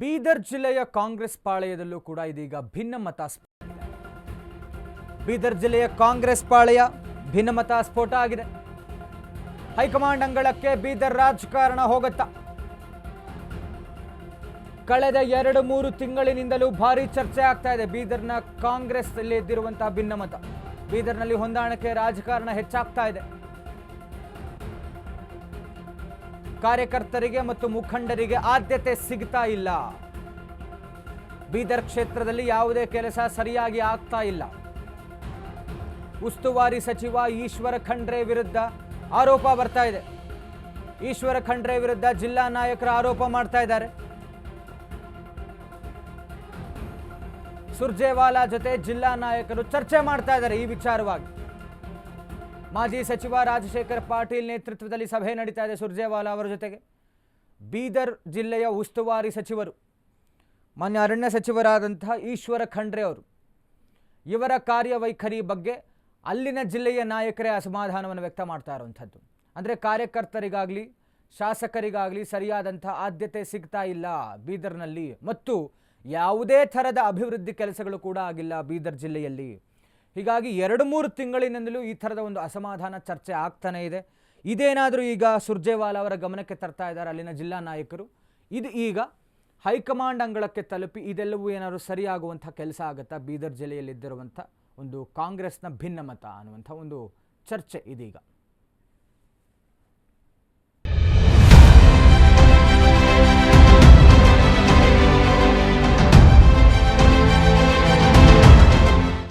ಬೀದರ್ ಜಿಲ್ಲೆಯ ಕಾಂಗ್ರೆಸ್ ಪಾಳೆಯದಲ್ಲೂ ಕೂಡ ಇದೀಗ ಭಿನ್ನಮತ ಸ್ಫೋಟ ಬೀದರ್ ಜಿಲ್ಲೆಯ ಕಾಂಗ್ರೆಸ್ ಪಾಳೆಯ ಭಿನ್ನಮತ ಸ್ಫೋಟ ಆಗಿದೆ. ಹೈಕಮಾಂಡ್ ಅಂಗಳಕ್ಕೆ ಬೀದರ್ ರಾಜಕಾರಣ ಹೋಗುತ್ತಾ. ಕಳೆದ ಎರಡು ಮೂರು ತಿಂಗಳಿನಿಂದಲೂ ಭಾರಿ ಚರ್ಚೆ ಆಗ್ತಾ ಇದೆ. ಬೀದರ್ನ ಕಾಂಗ್ರೆಸ್ ಎದ್ದಿರುವಂತಹ ಭಿನ್ನಮತ ಬೀದರ್ನಲ್ಲಿ ಹೊಂದಾಣಿಕೆ ರಾಜಕಾರಣ ಹೆಚ್ಚಾಗ್ತಾ ಇದೆ. ಕಾರ್ಯಕರ್ತರಿಗೆ ಮತ್ತು ಮುಖಂಡರಿಗೆ ಆದ್ಯತೆ ಸಿಗ್ತಾ ಇಲ್ಲ. ಬೀದರ್ ಕ್ಷೇತ್ರದಲ್ಲಿ ಯಾವುದೇ ಕೆಲಸ ಸರಿಯಾಗಿ ಆಗ್ತಾ ಇಲ್ಲ. ಉಸ್ತುವಾರಿ ಸಚಿವ ಈಶ್ವರ ಖಂಡ್ರೆ ವಿರುದ್ಧ ಆರೋಪ ಬರ್ತಾ ಇದೆ. ಈಶ್ವರ ಖಂಡ್ರೆ ವಿರುದ್ಧ ಜಿಲ್ಲಾ ನಾಯಕರ ಆರೋಪ ಮಾಡ್ತಾ ಇದ್ದಾರೆ. ಸುರ್ಜೇವಾಲಾ ಜೊತೆ ಜಿಲ್ಲಾ ನಾಯಕರು ಚರ್ಚೆ ಮಾಡ್ತಾ ಇದ್ದಾರೆ ಈ ವಿಚಾರವಾಗಿ. ಮಾಜಿ ಸಚಿವ ರಾಜಶೇಖರ್ ಪಾಟೀಲ್ ನೇತೃತ್ವದಲ್ಲಿ ಸಭೆ ನಡೀತಾ ಇದೆ ಸುರ್ಜೇವಾಲಾ ಅವರ ಜೊತೆಗೆ. ಬೀದರ್ ಜಿಲ್ಲೆಯ ಉಸ್ತುವಾರಿ ಸಚಿವರು, ಮಾನ್ಯ ಅರಣ್ಯ ಸಚಿವರಾದಂತಹ ಈಶ್ವರ ಖಂಡ್ರೆ ಅವರು, ಇವರ ಕಾರ್ಯವೈಖರಿ ಬಗ್ಗೆ ಅಲ್ಲಿನ ಜಿಲ್ಲೆಯ ನಾಯಕರೇ ಅಸಮಾಧಾನವನ್ನು ವ್ಯಕ್ತ ಮಾಡ್ತಾ ಇರುವಂಥದ್ದು. ಅಂದರೆ ಕಾರ್ಯಕರ್ತರಿಗಾಗಲಿ, ಶಾಸಕರಿಗಾಗಲಿ ಸರಿಯಾದಂಥ ಆದ್ಯತೆ ಸಿಗ್ತಾ ಇಲ್ಲ ಬೀದರ್ನಲ್ಲಿ. ಮತ್ತು ಯಾವುದೇ ಥರದ ಅಭಿವೃದ್ಧಿ ಕೆಲಸಗಳು ಕೂಡ ಆಗಿಲ್ಲ ಬೀದರ್ ಜಿಲ್ಲೆಯಲ್ಲಿ. ಹೀಗಾಗಿ ಎರಡು ಮೂರು ತಿಂಗಳಿನಿಂದಲೂ ಈ ಥರದ ಒಂದು ಅಸಮಾಧಾನ ಚರ್ಚೆ ಆಗ್ತಾನೇ ಇದೆ. ಇದೇನಾದರೂ ಈಗ ಸುರ್ಜೇವಾಲಾ ಅವರ ಗಮನಕ್ಕೆ ತರ್ತಾ ಇದ್ದಾರೆ ಅಲ್ಲಿನ ಜಿಲ್ಲಾ ನಾಯಕರು? ಇದು ಈಗ ಹೈಕಮಾಂಡ್ ಅಂಗಳಕ್ಕೆ ತಲುಪಿ ಇದೆಲ್ಲವೂ ಏನಾದರೂ ಸರಿಯಾಗುವಂಥ ಕೆಲಸ ಆಗುತ್ತಾ? ಬೀದರ್ ಜಿಲ್ಲೆಯಲ್ಲಿದ್ದಿರುವಂಥ ಒಂದು ಕಾಂಗ್ರೆಸ್ನ ಭಿನ್ನಮತ ಅನ್ನುವಂಥ ಒಂದು ಚರ್ಚೆ ಇದೀಗ.